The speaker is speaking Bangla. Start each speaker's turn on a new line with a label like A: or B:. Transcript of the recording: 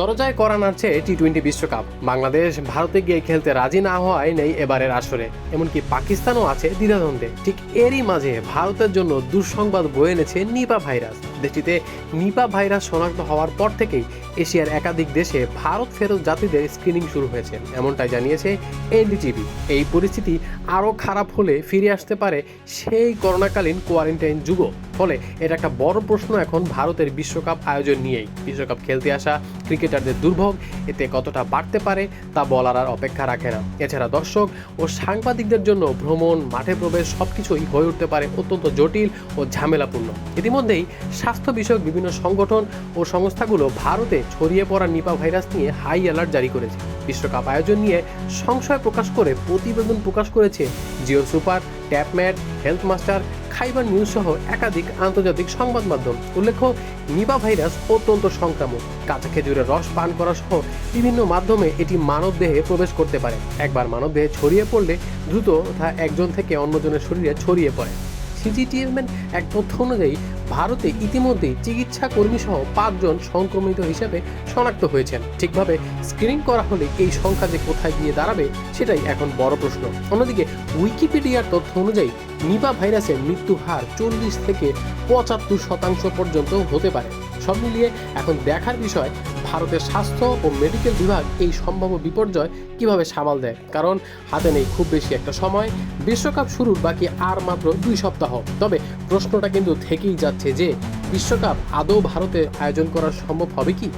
A: দরজায় করা নাড়ছে টি টোয়েন্টি বিশ্বকাপ। বাংলাদেশ ভারতে গিয়ে খেলতে রাজি না হওয়ায় নেই এবারের আসরে। এমনকি পাকিস্তানও আছে দ্বিধাদ্বন্দ্বে। ঠিক এরই মাঝে ভারতের জন্য দুঃসংবাদ বয়ে এনেছে নিপা ভাইরাস। দেশটিতে নিপা ভাইরাস শনাক্ত হওয়ার পর থেকেই এশিয়ার একাধিক দেশে ভারত ফেরত যাত্রীদের স্ক্রিনিং শুরু হয়েছে। এমনটাই জানিয়েছে এনডিটিভি এই পরিস্থিতি আরও খারাপ হলে ফিরে আসতে পারে সেই করোনাকালীন কোয়ারেন্টাইন যুগ ফলে এটা একটা বড় প্রশ্ন এখন ভারতের বিশ্বকাপ আয়োজন নিয়েই। বিশ্বকাপ খেলতে আসা ক্রিকেটারদের দুর্ভোগ, এতে কতটা বাড়তে পারে তা বলার আর অপেক্ষা রাখে না। এছাড়া দর্শক ও সাংবাদিকদের জন্য ভ্রমণ, মাঠে প্রবেশ সবকিছুই হয়ে উঠতে পারে অত্যন্ত জটিল ও ঝামেলাপূর্ণ। ইতিমধ্যেই স্বাস্থ্য বিষয়ক বিভিন্ন সংগঠন ও সংস্থাগুলো ভারতে ছড়িয়ে পড়া নিপা ভাইরাস নিয়ে হাই অ্যালার্ট জারি করেছে। বিশ্বকাপ আয়োজন নিয়ে সংশয় প্রকাশ করে প্রতিবেদন প্রকাশ করেছে Geo super Tapmad health master Khyber news সহ একাধিক আন্তর্জাতিক সংবাদ মাধ্যম উল্লেখ্য, নিবা ভাইরাস অত্যন্ত সংক্রামক। কাঁচা খেজুরের রস পান করা সহ বিভিন্ন মাধ্যমে এটি মানব দেহে প্রবেশ করতে পারে। একবার মানব দেহে ছড়িয়ে পড়লে দ্রুত তা একজন থেকে অন্যজনের শরীরে ছড়িয়ে পড়ে। সিজিটিএমের এক তথ্য অনুযায়ী, ভারতে ইতিমধ্যেই চিকিৎসা কর্মী সহ পাঁচজন সংক্রমিত হিসেবে শনাক্ত হয়েছেন। ঠিকভাবে স্ক্রিনিং করা হলে এই সংখ্যা যে কোথায় গিয়ে দাঁড়াবে, সেটাই এখন বড় প্রশ্ন। অন্যদিকে উইকিপিডিয়ার তথ্য অনুযায়ী নিপা ভাইরাসের মৃত্যু হার চল্লিশ থেকে পঁচাত্তর শতাংশ পর্যন্ত হতে পারে। সব মিলিয়ে এখন দেখার বিষয় ভারতের স্বাস্থ্য ও মেডিকেল বিভাগ এই সম্ভাব্য বিপর্যয় কীভাবে সামাল দেয়? কারণ হাতে নেই খুব বেশি একটা সময়, বিশ্বকাপ শুরুর বাকি আর মাত্র দুই সপ্তাহ। তবে প্রশ্নটা কিন্তু থেকেই যাচ্ছে যে, বিশ্বকাপ আদৌ ভারতে আয়োজন করা সম্ভব হবে কি?